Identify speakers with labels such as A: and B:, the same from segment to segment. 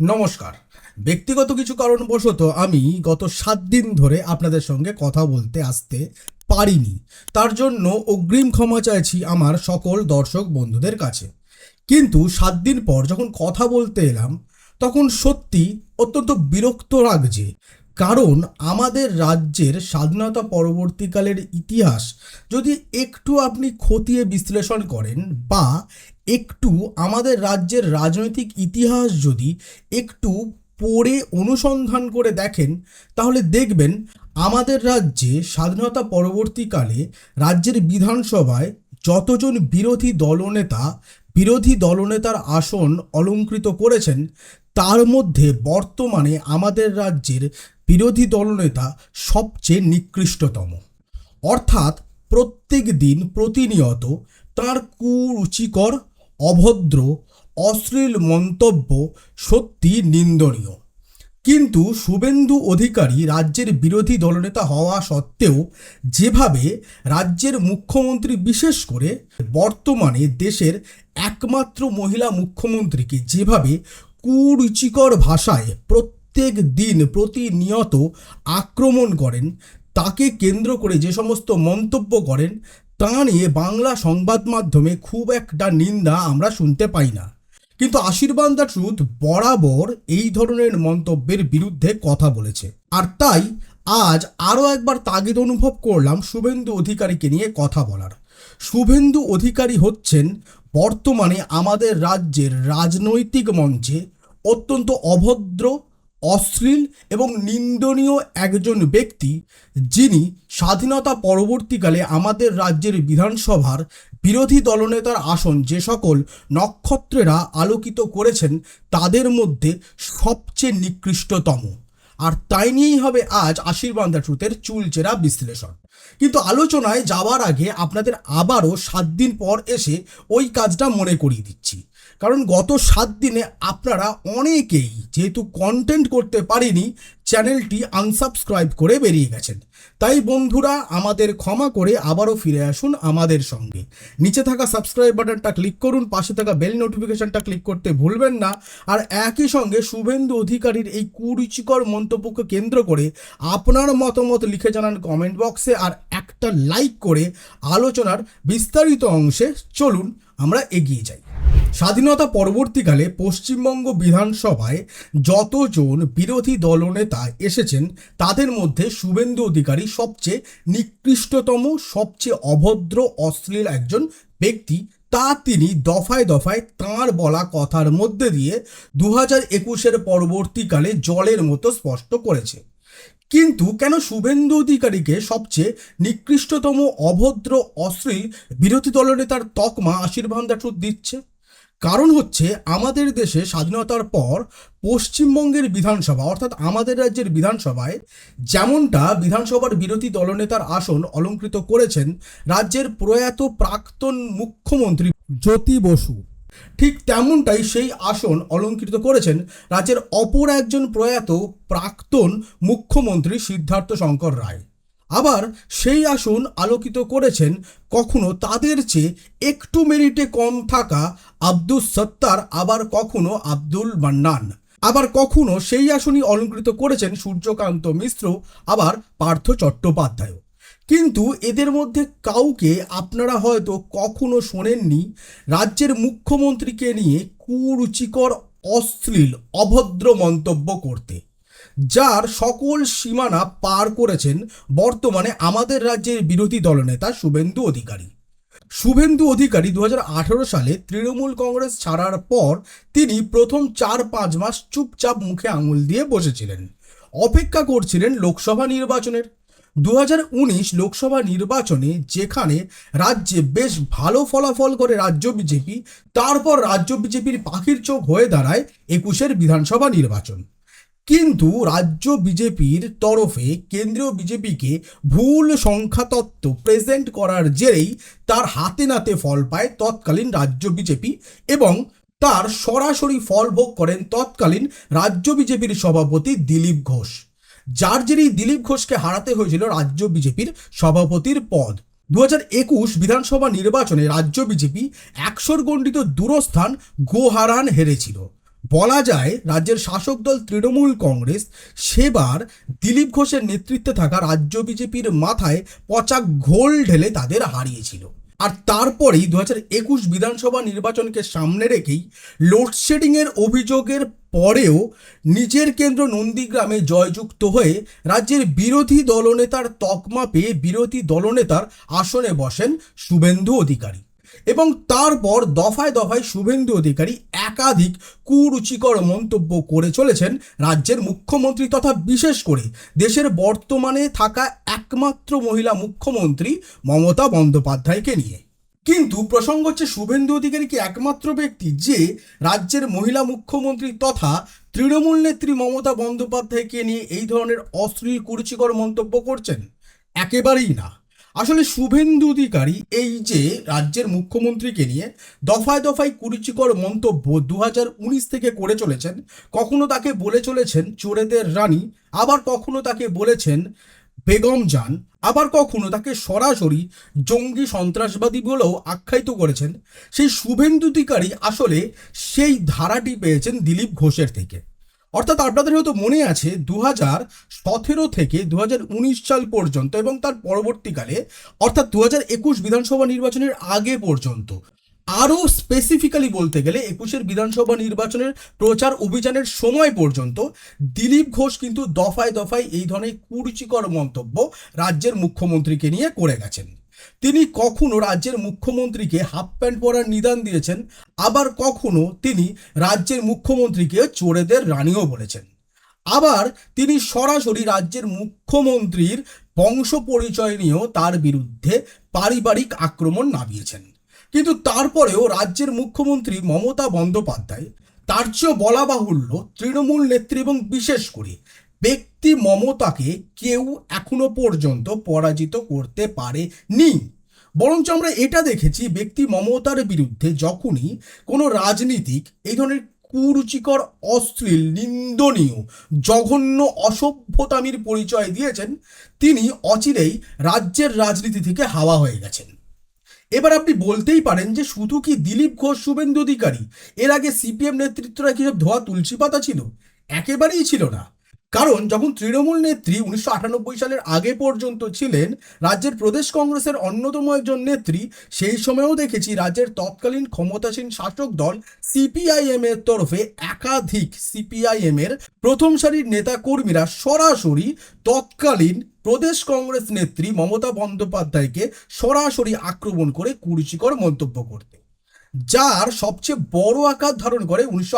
A: নমস্কার। ব্যক্তিগত কিছু কারণবশত আমি গত সাত দিন ধরে আপনাদের সঙ্গে কথা বলতে আসতে পারিনি। তার জন্য অগ্রিম ক্ষমা চাইছি আমার সকল দর্শক বন্ধুদের কাছে। কিন্তু সাত দিন পর যখন কথা বলতে এলাম, তখন সত্যি অত্যন্ত বিরক্ত লাগছে কারণ আমাদের রাজ্যের স্বাধীনতা পরবর্তীকালের ইতিহাস যদি একটু আপনি খতিয়ে বিশ্লেষণ করেন বা একটু আমাদের রাজ্যের রাজনৈতিক ইতিহাস যদি একটু পড়ে অনুসন্ধান করে দেখেন, তাহলে দেখবেন আমাদের রাজ্যে স্বাধীনতা পরবর্তীকালে রাজ্যের বিধানসভায় যতজন বিরোধী দলনেতা, বিরোধী দলনেতার আসন অলঙ্কৃত করেছেন, তার মধ্যে বর্তমানে আমাদের রাজ্যের বিরোধী দলনেতা সবচেয়ে নিকৃষ্টতম। অর্থাৎ প্রত্যেক দিন প্রতিনিয়ত তার কুরুচিকর, অভদ্র, অশ্লীল মন্তব্য সত্যি নিন্দনীয়। কিন্তু শুভেন্দু অধিকারী রাজ্যের বিরোধী দলনেতা হওয়া সত্ত্বেও যেভাবে রাজ্যের মুখ্যমন্ত্রী বিশেষ করে বর্তমানে দেশের একমাত্র মহিলা মুখ্যমন্ত্রীকে যেভাবে কুরুচিকর ভাষায় প্রত্যেক দিন প্রতিনিয়ত আক্রমণ করেন, তাকে কেন্দ্র করে যে সমস্ত মন্তব্য করেন, তা নিয়ে বাংলা সংবাদ মাধ্যমে খুব একটা নিন্দা আমরা শুনতে পাই না। কিন্তু আশীর্বাদ দ্য ট্রুথ বরাবর এই ধরনের মন্তব্যের বিরুদ্ধে কথা বলেছে। আর তাই আজ আরও একবার তাগিদ অনুভব করলাম শুভেন্দু অধিকারীকে নিয়ে কথা বলার। শুভেন্দু অধিকারী হচ্ছেন বর্তমানে আমাদের রাজ্যের রাজনৈতিক মঞ্চে অত্যন্ত অভদ্র অশ্লীল এবং নিন্দনীয় একজন ব্যক্তি যিনি স্বাধীনতা পরবর্তীকালে আমাদের রাজ্যের বিধানসভার বিরোধী দলনেতার আসন যে সকল নক্ষত্রেরা আলোকিত করেছেন তাদের মধ্যে সবচেয়ে নিকৃষ্টতম। আর তাই নিয়েই হবে আজ আশীর্বাদ ট্রুথের চুলচেরা বিশ্লেষণ। কিন্তু আলোচনায় যাওয়ার আগে আপনাদের আবারও সাত দিন পর এসে ওই কাজটা মনে করিয়ে দিচ্ছি। কারণ গত সাত দিনে আপনারা অনেকেই যেহেতু কন্টেন্ট করতে পারিনি চ্যানেলটি আনসাবস্ক্রাইব করে বেরিয়ে গেছেন। তাই বন্ধুরা, আমাদের ক্ষমা করে আবারও ফিরে আসুন আমাদের সঙ্গে। নিচে থাকা সাবস্ক্রাইব বাটনটা ক্লিক করুন, পাশে থাকা বেল নোটিফিকেশনটা ক্লিক করতে ভুলবেন না। আর একই সঙ্গে শুভেন্দু অধিকারীর এই কুরুচিকর মন্তব্যকে কেন্দ্র করে আপনার মতামত লিখে জানান কমেন্ট বক্সে আর একটা লাইক করে আলোচনার বিস্তারিত অংশে চলুন আমরা এগিয়ে যাই। স্বাধীনতা পরবর্তীকালে পশ্চিমবঙ্গ বিধানসভায় যতজন বিরোধী দলনেতা এসেছেন, তাদের মধ্যে শুভেন্দু অধিকারী সবচেয়ে নিকৃষ্টতম, সবচেয়ে অভদ্র, অশ্লীল একজন ব্যক্তি। তা তিনি দফায় দফায় তাঁর বলা কথার মধ্যে দিয়ে দু হাজার একুশের পরবর্তীকালে জলের মতো স্পষ্ট করেছে। কিন্তু কেন শুভেন্দু অধিকারীকে সবচেয়ে নিকৃষ্টতম, অভদ্র, অশ্লীল বিরোধী দলনেতার তকমা আশীর্বাদ দিচ্ছে? কারণ হচ্ছে আমাদের দেশে স্বাধীনতার পর পশ্চিমবঙ্গের বিধানসভা, অর্থাৎ আমাদের রাজ্যের বিধানসভায় যেমনটা বিধানসভার বিরোধী দলনেতার আসন অলঙ্কৃত করেছেন রাজ্যের প্রয়াত প্রাক্তন মুখ্যমন্ত্রী জ্যোতি বসু। ঠিক তেমনটাই সেই আসন অলঙ্কৃত করেছেন রাজ্যের অপর একজন প্রয়াত প্রাক্তন মুখ্যমন্ত্রী সিদ্ধার্থ শঙ্কর রায়। আবার সেই আসন আলোকিত করেছেন কখনো তাদের চেয়ে একটু মেরিটে কম থাকা আব্দুল সত্তার, আবার কখনো আব্দুল মান্নান। আবার কখনো সেই আসনই অলঙ্কৃত করেছেন সূর্যকান্ত মিশ্র, আবার পার্থ চট্টোপাধ্যায় কিন্তু এদের মধ্যে কাউকে আপনারা হয়তো কখনো শোনেননি, রাজ্যের মুখ্যমন্ত্রীকে নিয়ে কুরুচিকর, অশ্লীল, অভদ্র মন্তব্য করতে। যার সকল সীমানা পার করেছেন বর্তমানে আমাদের রাজ্যের বিরোধী দলনেতা শুভেন্দু অধিকারী। শুভেন্দু অধিকারী দু হাজার আঠারো সালে তৃণমূল কংগ্রেস ছাড়ার পর তিনি প্রথম চার পাঁচ মাস চুপচাপ মুখে আঙুল দিয়ে বসেছিলেন। অপেক্ষা করছিলেন লোকসভা নির্বাচনের। দু হাজার উনিশ লোকসভা নির্বাচনে যেখানে রাজ্যে বেশ ভালো ফলাফল করে রাজ্য বিজেপি, তারপর রাজ্য বিজেপির পাখির চোখ হয়ে দাঁড়ায় একুশের বিধানসভা নির্বাচন। কিন্তু রাজ্য বিজেপির তরফে কেন্দ্রীয় বিজেপিকে ভুল সংখ্যাতত্ত্ব প্রেজেন্ট করার জেরেই তার হাতে নাতে ফল পায় তৎকালীন রাজ্য বিজেপি এবং তার সরাসরি ফল ভোগ করেন তৎকালীন রাজ্য বিজেপির সভাপতি দিলীপ ঘোষ। যার জেরেই দিলীপ ঘোষকে হারাতে হয়েছিল রাজ্য বিজেপির সভাপতির পদ। দু একুশ বিধানসভা নির্বাচনে রাজ্য বিজেপি একশোর গণ্ডিত দূরস্থান গোহারান হেরেছিল। বলা যায় রাজ্যের শাসক দল তৃণমূল কংগ্রেস সেবার দিলীপ ঘোষের নেতৃত্বে থাকা রাজ্য বিজেপির মাথায় পচা ঘোল ঢেলে তাদের হারিয়েছিল। আর তারপরেই দু হাজার একুশ বিধানসভা নির্বাচনকে সামনে রেখেই লোডশেডিংয়ের অভিযোগের পরেও নিজের কেন্দ্র নন্দীগ্রামে জয়যুক্ত হয়ে রাজ্যের বিরোধী দলনেতার তকমা পেয়ে বিরোধী দলনেতার আসনে বসেন শুভেন্দু অধিকারী। এবং তারপর দফায় দফায় শুভেন্দু অধিকারী একাধিক কুরুচিকর মন্তব্য করে চলেছেন রাজ্যের মুখ্যমন্ত্রী তথা বিশেষ করে দেশের বর্তমানে থাকা একমাত্র মহিলা মুখ্যমন্ত্রী মমতা বন্দ্যোপাধ্যায়কে নিয়ে। কিন্তু প্রসঙ্গ হচ্ছে শুভেন্দু অধিকারী কি একমাত্র ব্যক্তি যে রাজ্যের মহিলা মুখ্যমন্ত্রী তথা তৃণমূল নেত্রী মমতা বন্দ্যোপাধ্যায়কে নিয়ে এই ধরনের অশ্লীল কুরুচিকর মন্তব্য করছেন? একেবারেই না। আসলে শুভেন্দু অধিকারী এই যে রাজ্যের মুখ্যমন্ত্রীকে নিয়ে দফায় দফায় কুরুচিকর মন্তব্য দু হাজার উনিশ থেকে করে চলেছেন, কখনো তাকে বলে চলেছেন চোরেদের রানী, আবার কখনো তাকে বলেছেন বেগম যান আবার কখনো তাকে সরাসরি জঙ্গি সন্ত্রাসবাদী বলেও আখ্যায়িত করেছেন। সেই শুভেন্দু অধিকারী আসলে সেই ধারাটি পেয়েছেন দিলীপ ঘোষের থেকে। অর্থাৎ আপনাদের হয়তো মনে আছে দু হাজার সতেরো থেকে দু হাজার উনিশ সাল পর্যন্ত এবং তার পরবর্তীকালে, অর্থাৎ দু একুশ বিধানসভা নির্বাচনের আগে পর্যন্ত। আরও স্পেসিফিক্যালি বলতে গেলে একুশের বিধানসভা নির্বাচনের প্রচার অভিযানের সময় পর্যন্ত দিলীপ ঘোষ কিন্তু দফায় দফায় এই ধরনের কুরুচিকর মন্তব্য রাজ্যের মুখ্যমন্ত্রীকে নিয়ে করে গেছেন। তিনি কখনো রাজ্যের মুখ্যমন্ত্রীকে হাফ প্যান্ট পরার নিদান দিয়েছেন, আবার কখনো তিনি রাজ্যের মুখ্যমন্ত্রীকে চোরেদের রানীও বলেছেন। আবার তিনি সরাসরি রাজ্যের মুখ্যমন্ত্রীর বংশ পরিচয় নিয়েও তার বিরুদ্ধে পারিবারিক আক্রমণ নামিয়েছেন। কিন্তু তারপরেও রাজ্যের মুখ্যমন্ত্রী মমতা বন্দ্যোপাধ্যায়, তার চেয়েও বলা বাহুল্য তৃণমূল নেত্রী এবং বিশেষ করে ব্যক্তি মমতাকে কেউ এখনও পর্যন্ত পরাজিত করতে পারেনি। বরঞ্চ আমরা এটা দেখেছি, ব্যক্তি মমতার বিরুদ্ধে যখনই কোনো রাজনীতিক এই ধরনের কুরুচিকর, অশ্লীল, নিন্দনীয়, জঘন্য, অসভ্যতামির পরিচয় দিয়েছেন, তিনি অচিরেই রাজ্যের রাজনীতি থেকে হাওয়া হয়ে গেছেন। এবার আপনি বলতেই পারেন যে শুধু কি দিলীপ ঘোষ শুভেন্দু অধিকারী? এর আগে সিপিএম নেতৃত্বরা কি সব ধোয়া তুলসী পাতা ছিল? একেবারেই ছিল না। কারণ যখন তৃণমূল নেত্রী উনিশশো আটানব্বই সালের আগে পর্যন্ত ছিলেন, রাজ্যের প্রদেশ কংগ্রেসের অন্যতম একজন নেত্রী, সেই সময়েও দেখেছি রাজ্যের তৎকালীন ক্ষমতাসীন শাসক দল সিপিআইএম এর তরফে একাধিক সিপিআইএম এর প্রথম সারির নেতা কর্মীরা সরাসরি তৎকালীন প্রদেশ কংগ্রেস নেত্রী মমতা বন্দ্যোপাধ্যায়কে সরাসরি আক্রমণ করে কুরুচিকর মন্তব্য করতে যার সবচেয়ে বড় আকার ধারণ করে উনিশশো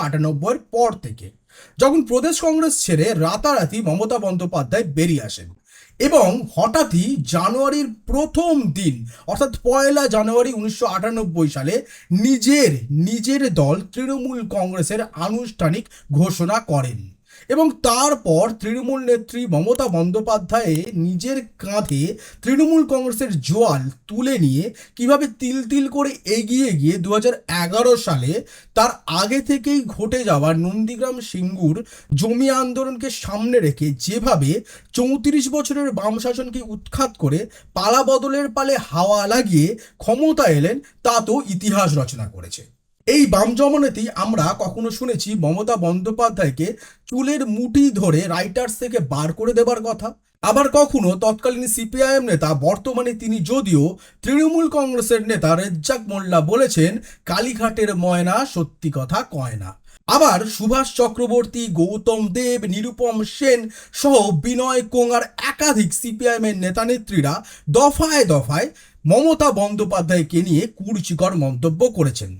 A: পর থেকে। যখন প্রদেশ কংগ্রেস ছেড়ে রাতারাতি মমতা বন্দ্যোপাধ্যায় বেরিয়ে আসেন এবং হঠাৎই জানুয়ারির প্রথম দিন, অর্থাৎ পয়লা জানুয়ারি উনিশশো আটানব্বই সালে নিজের নিজের দল তৃণমূল কংগ্রেসের আনুষ্ঠানিক ঘোষণা করেন। এবং তারপর তৃণমূল নেত্রী মমতা বন্দ্যোপাধ্যায় নিজের কাঁধে তৃণমূল কংগ্রেসের জোয়াল তুলে নিয়ে কীভাবে তিল তিল করে এগিয়ে গিয়ে দু হাজার এগারো সালে তার আগে থেকেই ঘটে যাওয়া নন্দীগ্রাম সিঙ্গুর জমি আন্দোলনকে সামনে রেখে যেভাবে চৌত্রিশ বছরের বাম শাসনকে উৎখাত করে পালা বদলের পালে হাওয়া লাগিয়ে ক্ষমতা এলেন, তা তো ইতিহাস রচনা করেছে। এই বাম জমানেতেই আমরা কখনো শুনেছি মমতা বন্দ্যোপাধ্যায়কে চুলের মুঠি ধরে রাইটার্স থেকে বার করে দেবার কথা। আবার কখনো তৎকালীন সিপিআইএম নেতা, বর্তমানে তিনি যদিও তৃণমূল কংগ্রেসের নেতা রেজ্জাক মোল্লা বলেছেন, কালীঘাটের ময়না সত্যি কথা কয় না। আবার সুভাষ চক্রবর্তী, গৌতম দেব, নিরুপম সেন সহ বিনয় কোঙার একাধিক সিপিআইএম এর নেতা নেত্রীরা দফায় দফায় মমতা বন্দ্যোপাধ্যায়কে নিয়ে কুরুচিকর মন্তব্য করেছেন।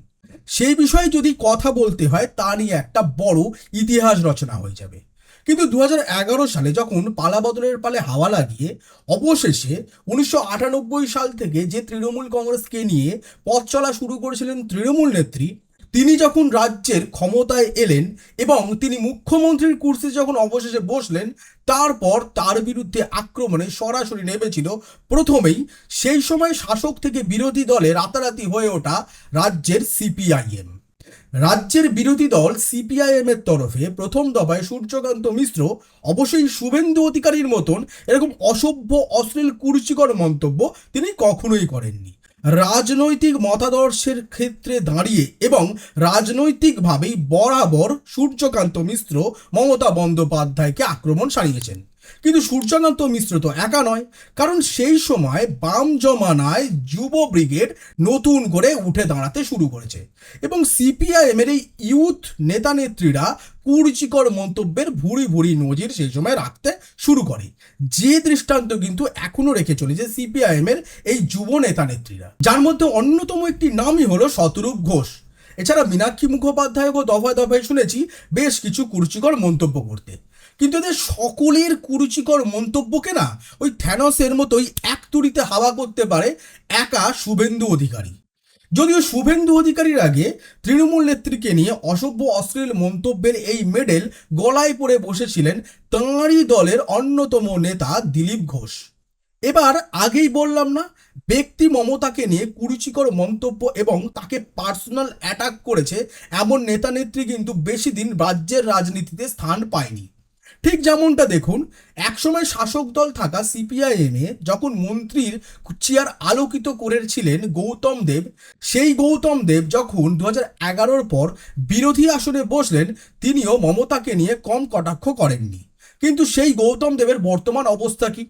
A: সেই বিষয়ে যদি কথা বলতে হয়, তা নিয়ে একটা বড় ইতিহাস রচনা হয়ে যাবে। কিন্তু দু হাজার এগারো সালে যখন পালা বদলের পালে হাওয়া লাগিয়ে, অবশেষে উনিশশো আটানব্বই সাল থেকে যে তৃণমূল কংগ্রেসকে নিয়ে পথ চলা শুরু করেছিলেন তৃণমূল নেত্রী তিনি যখন রাজ্যের ক্ষমতায় এলেন এবং তিনি মুখ্যমন্ত্রীর কুর্সি যখন অবশেষে বসলেন, তারপর তার বিরুদ্ধে আক্রমণে সরাসরি নেমেছিল প্রথমেই। সেই সময় শাসক থেকে বিরোধী দলে রাতারাতি হয়ে ওঠা রাজ্যের সিপিআইএম। রাজ্যের বিরোধী দল সিপিআইএম এর তরফে প্রথম দফায় সূর্যকান্ত মিশ্র, অবশ্যই শুভেন্দু অধিকারীর মতন এরকম অসভ্য, অশ্লীল কুরুচিকর মন্তব্য তিনি কখনোই করেননি। রাজনৈতিক মতাদর্শের ক্ষেত্রে দাঁড়িয়ে এবং রাজনৈতিকভাবেই বরাবর সূর্যকান্ত মিশ্র মমতা বন্দ্যোপাধ্যায়কে আক্রমণ সারিয়েছেন কিন্তু সূর্যকান্ত মিশ্র তো একা নয়, কারণ সেই সময় বাম জমানায় যুব ব্রিগেড নতুন করে উঠে দাঁড়াতে শুরু করেছে এবং সিপিআইএমের এই ইউথ নেতা নেত্রীরা কুরুচিকর মন্তব্যের ভুরি ভুরি নজির সেই সময় রাখতে শুরু করে। যে দৃষ্টান্ত কিন্তু এখনও রেখে চলেছে সিপিআইএমের এই যুব নেতা নেত্রীরা। যার মধ্যে অন্যতম একটি নামই হলো শতরূপ ঘোষ। এছাড়া মীনাক্ষী মুখোপাধ্যায়কেও দফায় দফায় শুনেছি বেশ কিছু কুরুচিকর মন্তব্য করতে। কিন্তু এদের সকলের কুরুচিকর মন্তব্যকে না ওই থ্যানসের মতোই এক তুড়িতে হাওয়া করতে পারে একা শুভেন্দু অধিকারী। যদিও শুভেন্দু অধিকারীর আগে তৃণমূল নেত্রীকে নিয়ে অসভ্য অশ্লীল মন্তব্যের এই মেডেল গলায় পড়ে বসেছিলেন তাঁরই দলের অন্যতম নেতা দিলীপ ঘোষ। এবার আগেই বললাম না, ব্যক্তি মমতাকে নিয়ে কুরুচিকর মন্তব্য এবং তাকে পার্সোনাল অ্যাটাক করেছে এমন নেতা নেত্রী কিন্তু বেশি দিন রাজ্যের রাজনীতিতে স্থান পায়নি। ঠিক যেমনটা দেখুন, একসময় শাসক দল থাকা সিপিআইএমে যখন মন্ত্রীর চেয়ার আলোকিত করেছিলেন গৌতম দেব, সেই গৌতম দেব যখন দু হাজার পর বিরোধী আসনে বসলেন, তিনিও মমতাকে নিয়ে কম কটাক্ষ করেননি। কিন্তু সেই গৌতম দেবের বর্তমান অবস্থা কি?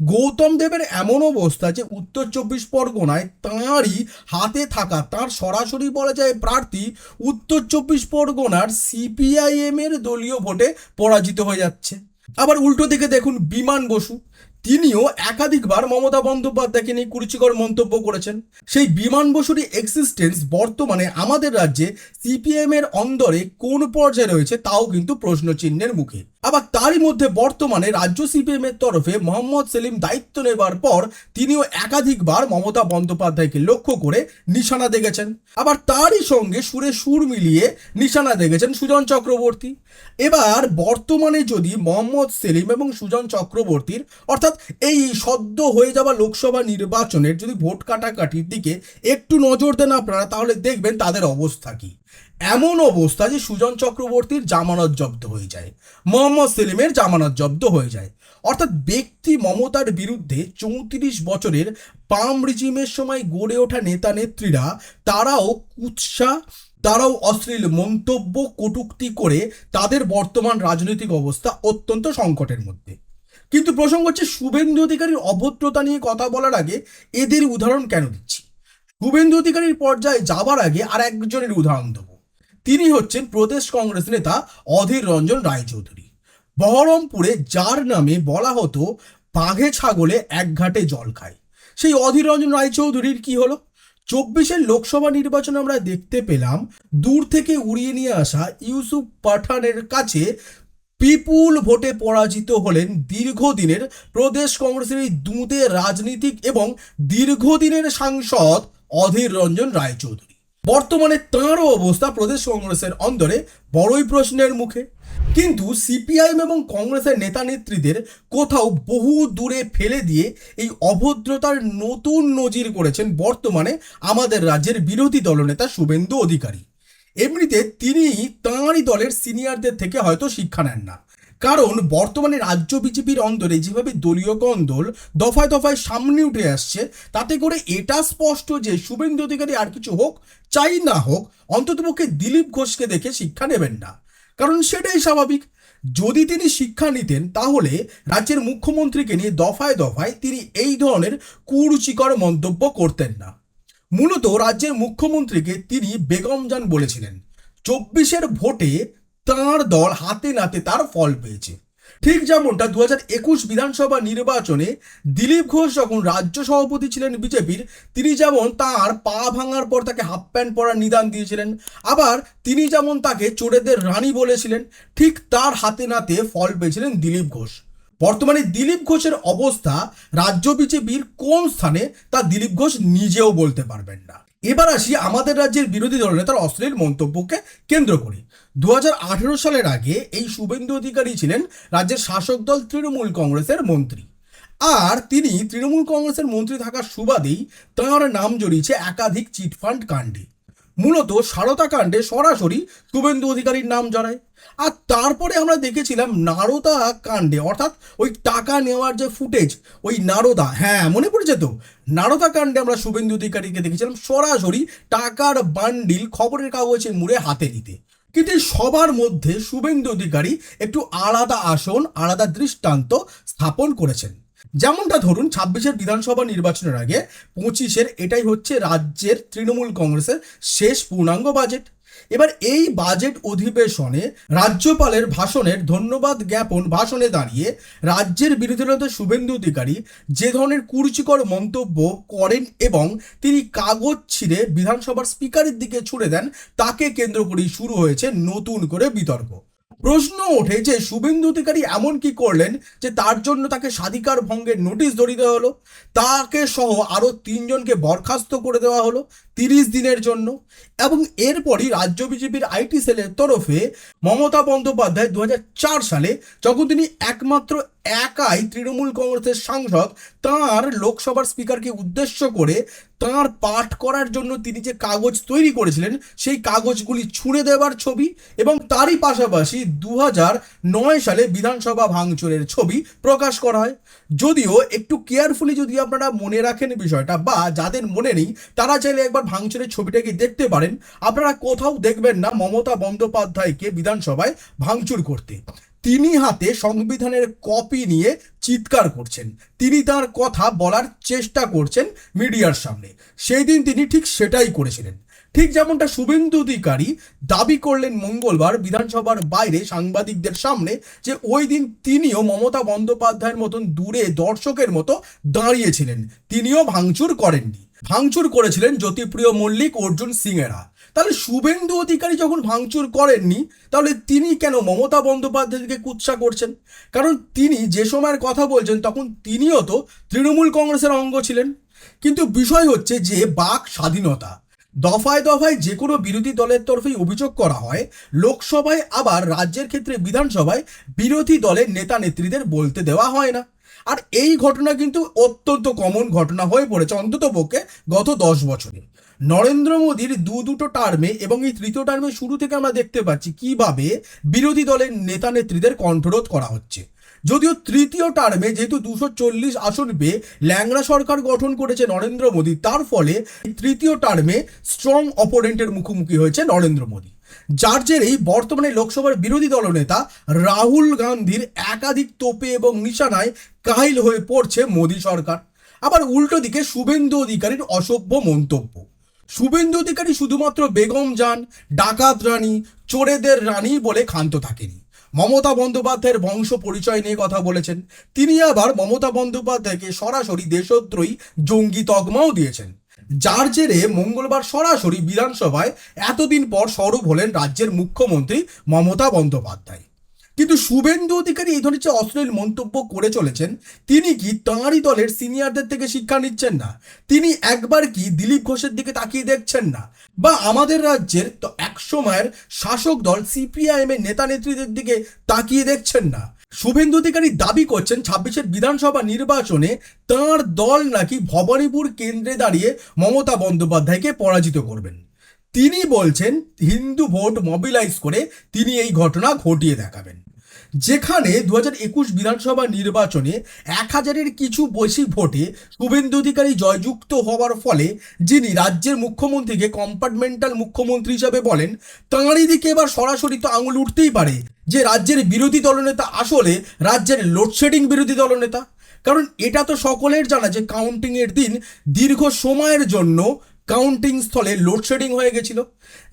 A: গৌতম দেবের এমন অবস্থা যে উত্তর চব্বিশ পরগনায় তাঁরই হাতে থাকা, তার সরাসরি বলা যায় প্রার্থী উত্তর চব্বিশ পরগনার সিপিআইএম এর দলীয় ভোটে পরাজিত হয়ে যাচ্ছে। আবার উল্টো দিকে দেখুন বিমান বসু, তিনিও একাধিকবার মমতা বন্দ্যোপাধ্যায়কে নিয়ে কুরুচিকর মন্তব্য করেছেন। সেই বিমান বসুরই এক্সিস্টেন্স বর্তমানে আমাদের রাজ্যে সিপিএম এর অন্দরে কোন পর্যায়ে রয়েছে তাও কিন্তু প্রশ্ন চিহ্নের মুখে। আবার তারই মধ্যে বর্তমানে রাজ্য সিপিএম এর তরফে মোহাম্মদ সেলিম দায়িত্ব নেবার পর তিনিও একাধিকবার মমতা বন্দ্যোপাধ্যায়কে লক্ষ্য করে নিশানা দেখেছেন। আবার তারই সঙ্গে সুরে সুর মিলিয়ে নিশানা দেখেছেন সুজন চক্রবর্তী। এবার বর্তমানে যদি মোহাম্মদ সেলিম এবং সুজন চক্রবর্তীর অর্থাৎ এই সদ্য হয়ে যাওয়া লোকসভা নির্বাচনের যদি ভোট কাটাকাটির দিকে একটু নজর দেন আপনারা, তাহলে দেখবেন তাদের অবস্থা কি। এমন অবস্থা যে সুজন চক্রবর্তীর জামানত জব্দ হয়ে যায়, মোহাম্মদ সেলিমের জামানত জব্দ হয়ে যায়। অর্থাৎ ব্যক্তি মমতার বিরুদ্ধে চৌত্রিশ বছরের পাম রিজিমের সময় গড়ে ওঠা নেতা নেত্রীরা, তারাও কুৎসা, তারাও অশ্লীল মন্তব্য, কটূক্তি করে তাদের বর্তমান রাজনৈতিক অবস্থা অত্যন্ত সংকটের মধ্যে। কিন্তু প্রসঙ্গ হচ্ছে শুভেন্দু অধিকারীর অভদ্রতা নিয়ে কথা বলার আগে এদের উদাহরণ কেন দিচ্ছি? শুভেন্দু অধিকারীর পর্যায়ে যাবার আগে আর একজনের উদাহরণ দেবো। তিনি হচ্ছেন প্রদেশ কংগ্রেস নেতা অধীর রঞ্জন রায়চৌধুরী। বহরমপুরে যার নামে বলা হতো, বাঘে ছাগলে এক ঘাটে জল খায়। সেই অধীর রঞ্জন রায়চৌধুরীর কি হলো? চব্বিশের লোকসভা নির্বাচনে আমরা দেখতে পেলাম, দূর থেকে উড়িয়ে নিয়ে আসা ইউসুফ পাঠানের কাছে বিপুল ভোটে পরাজিত হলেন দীর্ঘদিনের প্রদেশ কংগ্রেসের এই দুঁদে রাজনীতিক এবং দীর্ঘদিনের সাংসদ অধীর রঞ্জন রায়চৌধুরী। বর্তমানে তাঁরও অবস্থা প্রদেশ কংগ্রেসের অন্দরে বড়ই প্রশ্নের মুখে। কিন্তু সিপিআইএম এবং কংগ্রেসের নেতা নেত্রীদের কোথাও বহু দূরে ফেলে দিয়ে এই অভদ্রতার নতুন নজির করেছেন বর্তমানে আমাদের রাজ্যের বিরোধী দলনেতা শুভেন্দু অধিকারী। এমনিতে তিনি তাঁরই দলের সিনিয়রদের থেকে হয়তো শিক্ষা নেন না। কারণ বর্তমানে রাজ্য বিজেপির অন্দরে যেভাবে দলীয় কন্দল দফায় দফায় সামনে উঠে আসছে, তাতে করে এটা স্পষ্ট যে শুভেন্দু অধিকারী আর কিছু হোক, চাই না হোক, অন্ততপক্ষে দিলীপ ঘোষকে দেখে শিক্ষা নেবেন না। কারণ সেটাই স্বাভাবিক, যদি তিনি শিক্ষা নিতেন, তাহলে রাজ্যের মুখ্যমন্ত্রীকে নিয়ে দফায় দফায় তিনি এই ধরনের কুরুচিকর মন্তব্য করতেন না। মূলত রাজ্যের মুখ্যমন্ত্রীকে তিনি বেগমজান বলেছিলেন, চব্বিশের ভোটে তাঁর দল হাতে নাতে তার ফল পেয়েছে। ঠিক যেমনটা দু একুশ বিধানসভা নির্বাচনে দিলীপ ঘোষ যখন রাজ্য সভাপতি ছিলেন বিজেপির, তিনি যেমন তার পা ভাঙার পর তাকে হাফ প্যান্ট পরার নিদান দিয়েছিলেন, আবার তিনি যেমন তাকে চোরেদের রানী বলেছিলেন, ঠিক তার হাতে নাতে ফল পেয়েছিলেন দিলীপ ঘোষ। বর্তমানে দিলীপ ঘোষের অবস্থা রাজ্য বিজেপির কোন স্থানে তা দিলীপ ঘোষ নিজেও বলতে পারবেন না। এবার আসি আমাদের রাজ্যের বিরোধী দলনেতার অশ্লীল মন্তব্যকে কেন্দ্র করে। দু হাজার আঠেরো সালের আগে এই শুভেন্দু অধিকারী ছিলেন রাজ্যের শাসক দল তৃণমূল কংগ্রেসের মন্ত্রী। আর তিনি তৃণমূল কংগ্রেসের মন্ত্রী থাকার সুবাদেই তাঁর নাম জড়িয়েছে একাধিক চিটফান্ড কাণ্ডে। মূলত সারদা কাণ্ডে সরাসরি শুভেন্দু অধিকারীর নাম জড়ায়। আর তারপরে আমরা দেখেছিলাম নারদা কাণ্ডে, অর্থাৎ ওই টাকা নেওয়ার যে ফুটেজ, ওই নারদা হ্যাঁ মনে পড়েছে তো? নারদা কাণ্ডে আমরা শুভেন্দু অধিকারীকে দেখেছিলাম সরাসরি টাকার বান্ডিল খবরের কাগজে মুড়ে হাতে নিতে। কিন্তু সবার মধ্যে শুভেন্দু অধিকারী একটু আলাদা আসন, আলাদা দৃষ্টান্ত স্থাপন করেছেন। যেমনটা ধরুন, ছাব্বিশের বিধানসভা নির্বাচনের আগে পঁচিশের এটাই হচ্ছে রাজ্যের তৃণমূল কংগ্রেসের শেষ পূর্ণাঙ্গ বাজেট এবার এই বাজেট অধিবেশনে রাজ্যপালের ভাষণের ধন্যবাদ জ্ঞাপন ভাষণে দাঁড়িয়ে রাজ্যের বিরোধী শুভেন্দু অধিকারী যে ধরনের কুরুচিকর মন্তব্য করেন এবং তিনি কাগজ ছিঁড়ে বিধানসভার স্পিকারের দিকে ছুড়ে দেন, তাকে কেন্দ্র করেই শুরু হয়েছে নতুন করে বিতর্ক। প্রশ্ন ওঠে যে শুভেন্দু অধিকারী এমন কি করলেন যে তার জন্য তাকে স্বাধিকার ভঙ্গের নোটিশ ধরিয়ে দেওয়া হলো? তাকে সহ আরও তিনজনকে বরখাস্ত করে দেওয়া হলো তিরিশ দিনের জন্য। এবং এরপরই রাজ্য বিজেপির আইটি সেলের তরফে মমতা বন্দ্যোপাধ্যায় দু হাজার চার সালে যখন তিনি একমাত্র একাই তৃণমূল কংগ্রেসের সাংসদ, তার লোকসভার স্পিকারকে উদ্দেশ্য করে তার পাঠ করার জন্য তিনি যে কাগজ তৈরি করেছিলেন, সেই কাগজগুলি ছুঁড়ে দেওয়ার ছবি এবং তারই পাশাপাশি দু নয় সালে বিধানসভা ভাঙচুরের ছবি প্রকাশ করা হয়। যদিও একটু কেয়ারফুলি যদি আপনারা মনে রাখেন বিষয়টা বা যাদের মনে নেই, তারা চাইলে একবার ভাঙচুরের ছবিটাকে দেখতে পারেন। আপনারা কোথাও দেখবেন না মমতা বন্দ্যোপাধ্যায়কে বিধানসভায় ভাঙচুর করতে। তিনি হাতে সংবিধানের কপি নিয়ে চিৎকার করছেন। তিনি তার কথা বলার চেষ্টা করছেন মিডিয়ার সামনে। সেই দিন তিনি ঠিক সেটাই করেছিলেন। ঠিক যেমনটা শুভেন্দু অধিকারী দাবি করলেন মঙ্গলবার বিধানসভার বাইরে সাংবাদিকদের সামনে যে ওই দিন তিনিও মমতা বন্দ্যোপাধ্যায়ের মতন দূরে দর্শকের মতো দাঁড়িয়েছিলেন। তিনিও ভাঙচুর করেননি। ভাঙচুর করেছিলেন জ্যোতিপ্রিয় মল্লিক, অর্জুন সিংয়েরা। তাহলে শুভেন্দু অধিকারী যখন ভাঙচুর করেননি, তাহলে তিনি কেন মমতা বন্দ্যোপাধ্যায়কে কুৎসা করছেন? কারণ তিনি যে সময়ের কথা বলছেন, তখন তিনিও তো তৃণমূল কংগ্রেসের অঙ্গ ছিলেন। কিন্তু বিষয় হচ্ছে যে বাক স্বাধীনতা দফায় দফায় যে কোনো বিরোধী দলের তরফেই অভিযোগ করা হয়, লোকসভায় আবার রাজ্যের ক্ষেত্রে বিধানসভায় বিরোধী দলের নেতা নেত্রীদের বলতে দেওয়া হয় না। আর এই ঘটনা কিন্তু অত্যন্ত কমন ঘটনা হয়ে পড়েছে অন্তত পক্ষে গত দশ বছরে। নরেন্দ্র মোদীর দু দুটো টার্মে এবং এই তৃতীয় টার্মে শুরু থেকে আমরা দেখতে পাচ্ছি কীভাবে বিরোধী দলের নেতা নেত্রীদের কণ্ঠরোধ করা হচ্ছে। যদিও তৃতীয় টার্মে যেহেতু দুশো চল্লিশ আসন পেয়ে ল্যাংড়া সরকার গঠন করেছে নরেন্দ্র মোদী, তার ফলে তৃতীয় টার্মে স্ট্রং অপোনেন্টের মুখোমুখি হয়েছে নরেন্দ্র মোদী। যার জেরেই বর্তমানে লোকসভার বিরোধী দলনেতা রাহুল গান্ধীর একাধিক তোপে এবং নিশানায় কাহিল হয়ে পড়ছে মোদী সরকার। আবার উল্টো দিকে শুভেন্দু অধিকারীর অসভ্য মন্তব্য। শুভেন্দু অধিকারী শুধুমাত্র বেগম যান ডাকাত রানী, চোরেদের রানী বলে ক্ষান্ত থাকেনি। মমতা বন্দ্যোপাধ্যায়ের বংশ পরিচয় নিয়ে কথা বলেছেন। তিনি আবার মমতা বন্দ্যোপাধ্যায়কে সরাসরি দেশদ্রোহী জঙ্গি তকমাও দিয়েছেন। যার জেরে মঙ্গলবার সরাসরি বিধানসভায় এতদিন পর স্বরূপ হলেন রাজ্যের মুখ্যমন্ত্রী মমতা বন্দ্যোপাধ্যায়। কিন্তু শুভেন্দু অধিকারী এই ধরনের যে অশ্লীল মন্তব্য করে চলেছেন, তিনি কি তাঁরই দলের সিনিয়রদের থেকে শিক্ষা নিচ্ছেন না? তিনি একবার কি দিলীপ ঘোষের দিকে তাকিয়ে দেখছেন না? বা আমাদের রাজ্যের তো এক সময়ের শাসক দল সিপিআইএম এর নেতা নেত্রীদের দিকে তাকিয়ে দেখছেন না। শুভেন্দু অধিকারী দাবি করছেন ছাব্বিশের বিধানসভা নির্বাচনে তার দল নাকি ভবানীপুর কেন্দ্রে দাঁড়িয়ে মমতা বন্দ্যোপাধ্যায়কে পরাজিত করবেন। তিনি বলছেন, হিন্দু ভোট মবিলাইজ করে তিনি এই ঘটনা ঘটিয়ে দেখাবেন। যেখানে দু হাজার একুশ বিধানসভা নির্বাচনে এক হাজারের কিছু বেশি ভোটে শুভেন্দু অধিকারী জয়যুক্ত হওয়ার ফলে যিনি রাজ্যের মুখ্যমন্ত্রীকে কম্পার্টমেন্টাল মুখ্যমন্ত্রী হিসাবে বলেন, তাঁরই দিকে এবার সরাসরি তো আঙুল উঠতেই পারে যে রাজ্যের বিরোধী দলনেতা আসলে রাজ্যের লোডশেডিং বিরোধী দলনেতা। কারণ এটা তো সকলের জানা যে কাউন্টিংয়ের দিন দীর্ঘ সময়ের জন্য কাউন্টিং স্থলে লোডশেডিং হয়ে গেছিল।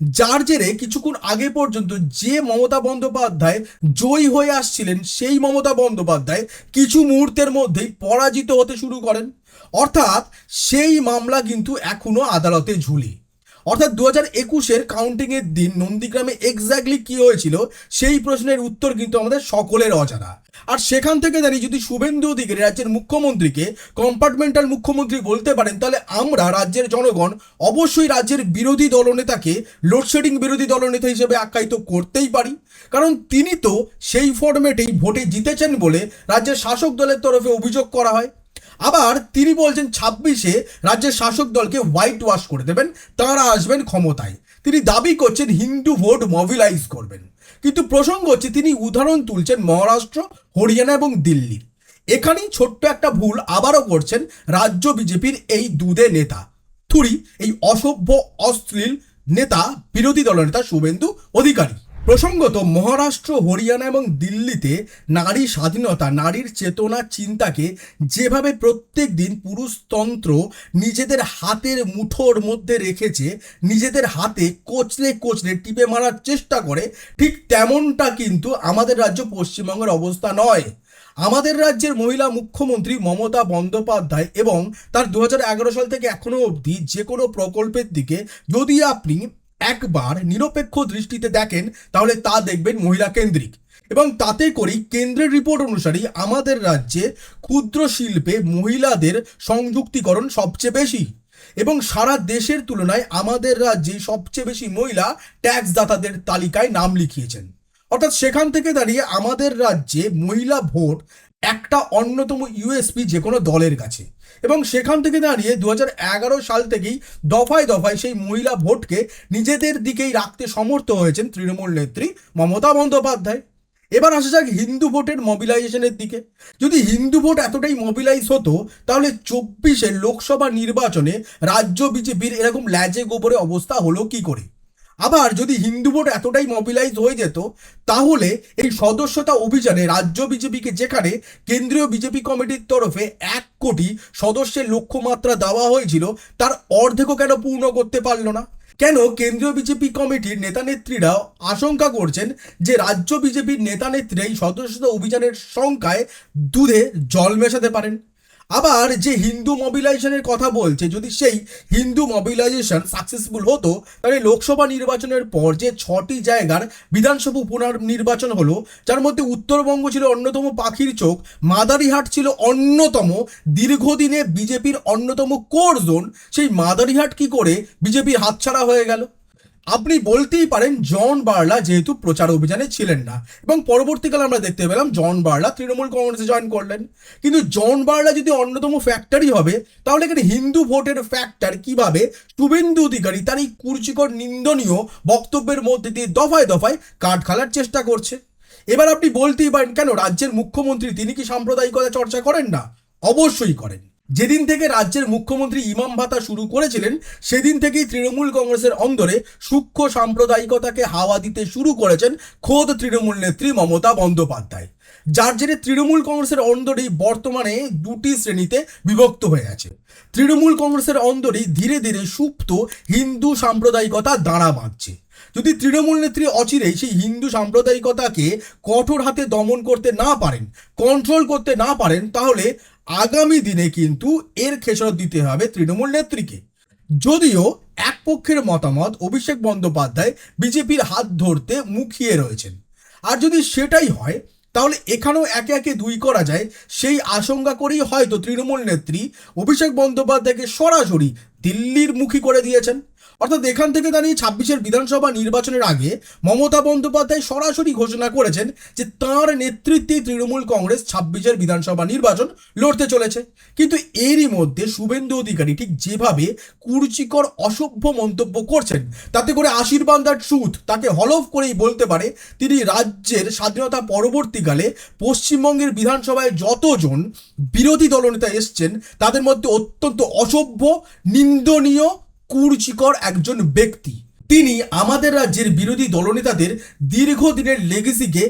A: যার জেরে কিছুক্ষণ আগে পর্যন্ত যে মমতা বন্দ্যোপাধ্যায় জয়ী হয়ে আসছিলেন, সেই মমতা বন্দ্যোপাধ্যায় কিছু মুহূর্তের মধ্যেই পরাজিত হতে শুরু করেন। অর্থাৎ সেই মামলা কিন্তু এখনও আদালতে ঝুলি। অর্থাৎ দু হাজার একুশের কাউন্টিংয়ের দিন নন্দীগ্রামে এক্স্যাক্টলি কী হয়েছিল, সেই প্রশ্নের উত্তর কিন্তু আমাদের সকলের অজানা। আর সেখান থেকে দাঁড়িয়ে যদি শুভেন্দু অধিকারী রাজ্যের মুখ্যমন্ত্রীকে কম্পার্টমেন্টাল মুখ্যমন্ত্রী বলতে পারেন, তাহলে আমরা রাজ্যের জনগণ অবশ্যই রাজ্যের বিরোধী দলনেতাকে লোডশেডিং বিরোধী দলনেতা হিসেবে আখ্যায়িত করতেই পারি। কারণ তিনি তো সেই ফরম্যাটেই ভোটে জিতেছেন বলে রাজ্যের শাসক দলের তরফে অভিযোগ করা হয়। আবার তিনি বলছেন ছাব্বিশে রাজ্যের শাসক দলকে হোয়াইট ওয়াশ করে দেবেন, তাঁরা আসবেন ক্ষমতায়। তিনি দাবি করছেন হিন্দু ভোট মবিলাইজ করবেন। কিন্তু প্রসঙ্গ হচ্ছে, তিনি উদাহরণ তুলছেন মহারাষ্ট্র, হরিয়ানা এবং দিল্লির এখানেই ছোট্ট একটা ভুল আবারও করছেন রাজ্য বিজেপির এই দুদে নেতা। থুরি, এই অসভ্য, অশ্লীল নেতা, বিরোধী দলনেতা শুভেন্দু অধিকারী। প্রসঙ্গত, মহারাষ্ট্র, হরিয়ানা এবং দিল্লিতে নারী স্বাধীনতা, নারীর চেতনা, চিন্তাকে যেভাবে প্রত্যেক দিন পুরুষতন্ত্র নিজেদের হাতের মুঠোর মধ্যে রেখেছে, নিজেদের হাতে কোচলে কোচলে টিপে মারার চেষ্টা করে, ঠিক তেমনটা কিন্তু আমাদের রাজ্য পশ্চিমবঙ্গের অবস্থা নয়। আমাদের রাজ্যের মহিলা মুখ্যমন্ত্রী মমতা বন্দ্যোপাধ্যায় এবং তার দু হাজার এগারো সাল থেকে এখনও অবধি যে কোনো প্রকল্পের দিকে যদি আপনি একবার নিরপেক্ষ দৃষ্টিতে দেখেন, তাহলে তা দেখবেন মহিলা কেন্দ্রিক। এবং তাতে করেই কেন্দ্রের রিপোর্ট অনুসারে আমাদের রাজ্যে ক্ষুদ্র শিল্পে মহিলাদের সংযুক্তিকরণ সবচেয়ে বেশি। এবং সারা দেশের তুলনায় আমাদের রাজ্যে সবচেয়ে বেশি মহিলা ট্যাক্স দাতাদের তালিকায় নাম লিখিয়েছেন। অর্থাৎ সেখান থেকে দাঁড়িয়ে আমাদের রাজ্যে মহিলা ভোট একটা অন্যতম ইউএসপি যে কোনো দলের কাছে। এবং সেখান থেকে দাঁড়িয়ে দু হাজার এগারো সাল থেকেই দফায় দফায় সেই মহিলা ভোটকে নিজেদের দিকেই রাখতে সমর্থ হয়েছেন তৃণমূল নেত্রী মমতা বন্দ্যোপাধ্যায়। এবার আসা যাক হিন্দু ভোটের মবিলাইজেশনের দিকে। যদি হিন্দু ভোট এতটাই মবিলাইজ হতো, তাহলে চব্বিশের লোকসভা নির্বাচনে রাজ্য বিজেপির এরকম ল্যাজে গোবরে অবস্থা হলো কি করে? আবার যদি হিন্দু ভোট এতটাই মোবিলাইজ হয়ে যেত, তাহলে এই সদস্যতা অভিযানে রাজ্য বিজেপিকে যেখানে কেন্দ্রীয় বিজেপি কমিটির তরফে এক কোটি সদস্যের লক্ষ্যমাত্রা দেওয়া হয়েছিল, তার অর্ধেকও কেন পূর্ণ করতে পারল না? কেন কেন্দ্রীয় বিজেপি কমিটির নেতা নেত্রীরা আশঙ্কা করছেন যে রাজ্য বিজেপির নেতা নেত্রী এই সদস্যতা অভিযানের সংখ্যায় দুধে জল মেশাতে পারেন? আবার যে হিন্দু মোবিলাইজেশনের কথা বলছে, যদি সেই হিন্দু মবিলাইজেশন সাকসেসফুল হতো, তাহলে লোকসভা নির্বাচনের পর যে ছটি জায়গার বিধানসভা পুনর্নির্বাচন হলো, যার মধ্যে উত্তরবঙ্গ ছিল অন্যতম, পাখির চোখ, মাদারিহাট ছিল অন্যতম, দীর্ঘদিনে বিজেপির অন্যতম কোর জোন সেই মাদারিহাট কি করে বিজেপির হাতছাড়া হয়ে গেল? আপনি বলতেই পারেন জন বার্লা যেহেতু প্রচার অভিযানে ছিলেন না। এবং পরবর্তীকালে আমরা দেখতে পেলাম জন বার্লা তৃণমূল কংগ্রেসে জয়েন করলেন। কিন্তু জন বার্লা যদি অন্যতম ফ্যাক্টরই হবে, তাহলে এখানে হিন্দু ভোটের ফ্যাক্টর কীভাবে? শুভেন্দু অধিকারী তার এই কুরুচিকর নিন্দনীয় বক্তব্যের মধ্যে দিয়ে দফায় দফায় কাঠ খালার চেষ্টা করছে। এবার আপনি বলতেই পারেন, কেন রাজ্যের মুখ্যমন্ত্রী তিনি কি সাম্প্রদায়িকতা চর্চা করেন না? অবশ্যই করেন। যেদিন থেকে রাজ্যের মুখ্যমন্ত্রী ইমাম ভাতা শুরু করেছিলেন, সেদিন থেকেই তৃণমূল কংগ্রেসের অন্দরে সূক্ষ্ম সাম্প্রদায়িকতাকে হাওয়া দিতে শুরু করেছেন খোদ তৃণমূল নেত্রী মমতা বন্দ্যোপাধ্যায়। যার জেরে তৃণমূল কংগ্রেসের অন্দরেই বর্তমানে দুটি শ্রেণীতে বিভক্ত হয়ে আছে। তৃণমূল কংগ্রেসের অন্দরেই ধীরে ধীরে সুপ্ত হিন্দু সাম্প্রদায়িকতা দাঁড়া বাঁধছে। যদি তৃণমূল নেত্রী অচিরেই সেই হিন্দু সাম্প্রদায়িকতাকে কঠোর হাতে দমন করতে না পারেন কন্ট্রোল করতে না পারেন, তাহলে আগামী দিনে কিন্তু এর খেসারত দিতে হবে তৃণমূল নেত্রীকে। যদিও এক পক্ষের মতামত, অভিষেক বন্দ্যোপাধ্যায় বিজেপির হাত ধরতে মুখিয়ে রয়েছেন। আর যদি সেটাই হয়, তাহলে এখানেও একে একে দুই করা যায়, সেই আশঙ্কা করেই হয়তো তৃণমূল নেত্রী অভিষেক বন্দ্যোপাধ্যায়কে সরাসরি দিল্লির মুখী করে দিয়েছেন। অর্থাৎ এখান থেকে দাঁড়িয়ে ছাব্বিশের বিধানসভা নির্বাচনের আগে মমতা বন্দ্যোপাধ্যায় সরাসরি ঘোষণা করেছেন যে তাঁর নেতৃত্বেই তৃণমূল কংগ্রেস ছাব্বিশের বিধানসভা নির্বাচন লড়তে চলেছে। কিন্তু এরই মধ্যে শুভেন্দু অধিকারী ঠিক যেভাবে কুরুচিকর, অসভ্য মন্তব্য করছেন, তাতে করে আশীর্বাদ আর ট্রুথ তাকে হলফ করেই বলতে পারে তিনি রাজ্যের স্বাধীনতা পরবর্তীকালে পশ্চিমবঙ্গের বিধানসভায় যতজন বিরোধী দলনেতা এসছেন, তাদের মধ্যে অত্যন্ত অসভ্য, নিন্দনীয় কুরুচিকর একজন ব্যক্তি। তিনি আমাদের রাজ্যের বিরোধী দলনেতাদের দীর্ঘদিনের লেগেসিকে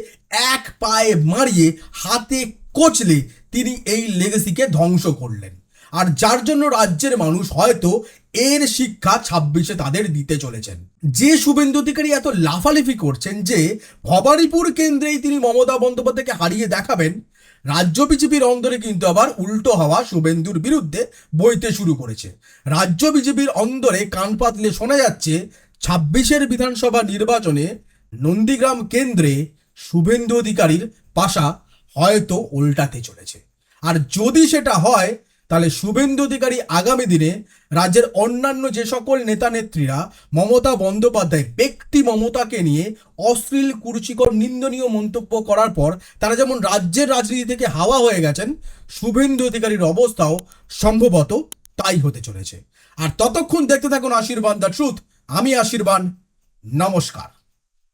A: এক পায়ে মারিয়ে হাতে কোচলে তিনি এই লেগেসিকে ধ্বংস করলেন। আর যার জন্য রাজ্যের মানুষ হয়তো এর শিক্ষা ছাব্বিশে তাদের দিতে চলেছেন। যে শুভেন্দু অধিকারী এত লাফালাফি করছেন যে ভবানীপুর কেন্দ্রেই তিনি মমতা বন্দ্যোপাধ্যায়কে হারিয়ে দেখাবেন রাজ্য বিজেপির অন্দরে কিন্তু আবার উল্টো হওয়া শুভেন্দুর বিরুদ্ধে বইতে শুরু করেছে। রাজ্য বিজেপির অন্দরে কান পাতলে শোনা যাচ্ছে, ছাব্বিশের বিধানসভা নির্বাচনে নন্দীগ্রাম কেন্দ্রে শুভেন্দু অধিকারীর পাশা হয়তো উল্টাতে চলেছে। আর যদি সেটা হয় তাহলে শুভেন্দু অধিকারী আগামী দিনে রাজ্যের অন্যান্য যে সকল নেতা নেত্রীরা মমতা বন্দ্যোপাধ্যায় ব্যক্তি মমতাকে নিয়ে অশ্লীল কুরুচিকর নিন্দনীয় মন্তব্য করার পর তারা যেমন রাজ্যের রাজনীতি থেকে হাওয়া হয়ে গেছেন, শুভেন্দু অধিকারীর অবস্থাও সম্ভবত তাই হতে চলেছে। আর ততক্ষণ দেখতে থাকুন আশীর্বাদ দ্য ট্রুথ। আমি আশীর্বাদ। নমস্কার।